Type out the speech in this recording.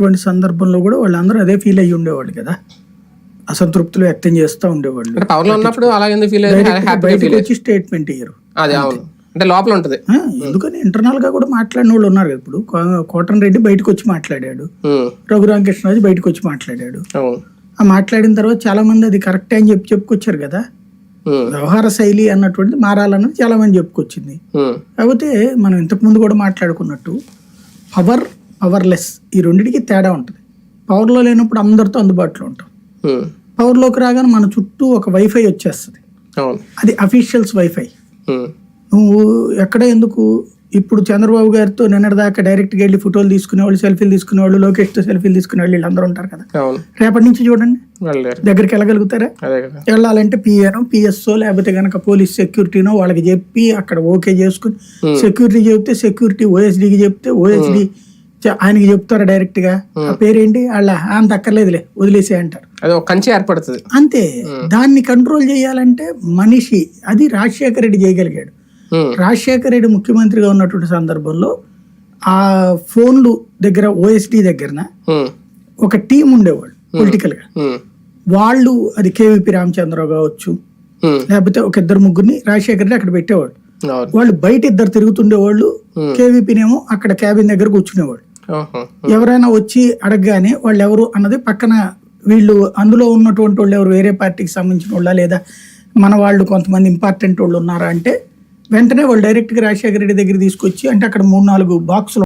అటువంటి సందర్భంలో కూడా వాళ్ళందరూ అదే ఫీల్ అయ్యి ఉండేవాళ్ళు కదా. అసంతృప్తులు వ్యక్తం చేస్తూ ఉండేవాళ్ళు. అంటే పవర్లో ఉన్నప్పుడు అలా ఎందుకు ఫీల్ అయ్యారు? హ్యాపీ బయటకు వచ్చి స్టేట్మెంట్ ఇయ్యరు. అదే అవును. అంటే లోపల ఉంటది. ఎందుకని? ఇంటర్నల్గా కూడా మాట్లాడిన వాళ్ళు ఉన్నారు ఇప్పుడు. కోటన్ రెడ్డి బయటకు వచ్చి మాట్లాడాడు. రఘురామకృష్ణరాజు బయటకు వచ్చి మాట్లాడాడు. ఆ మాట్లాడిన తర్వాత చాలా మంది అది కరెక్ట్ అని చెప్పి చెప్పుకొచ్చారు కదా. వ్యవహార శైలి అన్నటువంటిది మారాలన్నది చాలా మంది చెప్పుకొచ్చింది కాకపోతే మనం ఇంతకు ముందు కూడా మాట్లాడుకున్నట్టు పవర్ పవర్లెస్. ఈ రెండిటికి తేడా ఉంటుంది. పవర్లో లేనప్పుడు అందరితో అందుబాటులో ఉంటాం. పవర్లోకి రాగానే మన చుట్టూ ఒక వైఫై వచ్చేస్తుంది. అది అఫీషియల్స్ వైఫై నువ్వు ఎక్కడ ఎందుకు? ఇప్పుడు చంద్రబాబు గారితో నిన్నటిదాకా డైరెక్ట్గా వెళ్ళి ఫోటోలు తీసుకునేవాళ్ళు సెల్ఫీలు తీసుకునేవాళ్ళు లోకేష్తో సెల్ఫీలు తీసుకునేవాళ్ళు వీళ్ళందరూ ఉంటారు కదా. రేపటి నుంచి చూడండి. దగ్గరికి వెళ్ళగలుగుతారా? వెళ్ళాలంటే పిఏనో పిఎస్ఓ లేకపోతే కనుక పోలీస్ సెక్యూరిటీనో వాళ్ళకి చెప్పి అక్కడ ఓకే చేసుకుని సెక్యూరిటీ చెప్తే సెక్యూరిటీ ఓఎస్డీకి చెప్తే ఓఎస్డి ఆయనకి చెప్తారా డైరెక్ట్గా ఆ పేరేంటి? వాళ్ళ అంత అక్కర్లేదులే వదిలేసే అంటారు. అదే ఒక కంచి ఏర్పడుతుంది. అంతే. దాన్ని కంట్రోల్ చేయాలంటే మనిషి అది రాజశేఖర రెడ్డి చేయగలిగాడు. రాజశేఖర రెడ్డి ముఖ్యమంత్రిగా ఉన్నటువంటి సందర్భంలో ఆ ఫోన్లు దగ్గర ఓఎస్డి దగ్గరన ఒక టీం ఉండేవాళ్ళు పొలిటికల్గా వాళ్ళు అది కేవీపీ రామచంద్రరావు కావచ్చు లేకపోతే ఒక ఇద్దరు ముగ్గురిని రాజశేఖర రెడ్డి అక్కడ పెట్టేవాడు. వాళ్ళు బయట ఇద్దరు తిరుగుతుండేవాళ్ళు కేవీపీనేమో అక్కడ క్యాబిన్ దగ్గర కూర్చునేవాడు ఆహా, ఎవరైనా వచ్చి అడగగానే వాళ్ళు ఎవరు అన్నది పక్కన వీళ్ళు అందులో ఉన్నటువంటి వాళ్ళు ఎవరు? వేరే పార్టీకి సంబంధించిన వాళ్ళ లేదా? మన వాళ్ళు కొంతమంది ఇంపార్టెంట్ వాళ్ళు ఉన్నారా? అంటే వెంటనే వాళ్ళు డైరెక్ట్గా రాజశేఖర రెడ్డి దగ్గర తీసుకొచ్చి అంటే అక్కడ మూడు నాలుగు బాక్సులు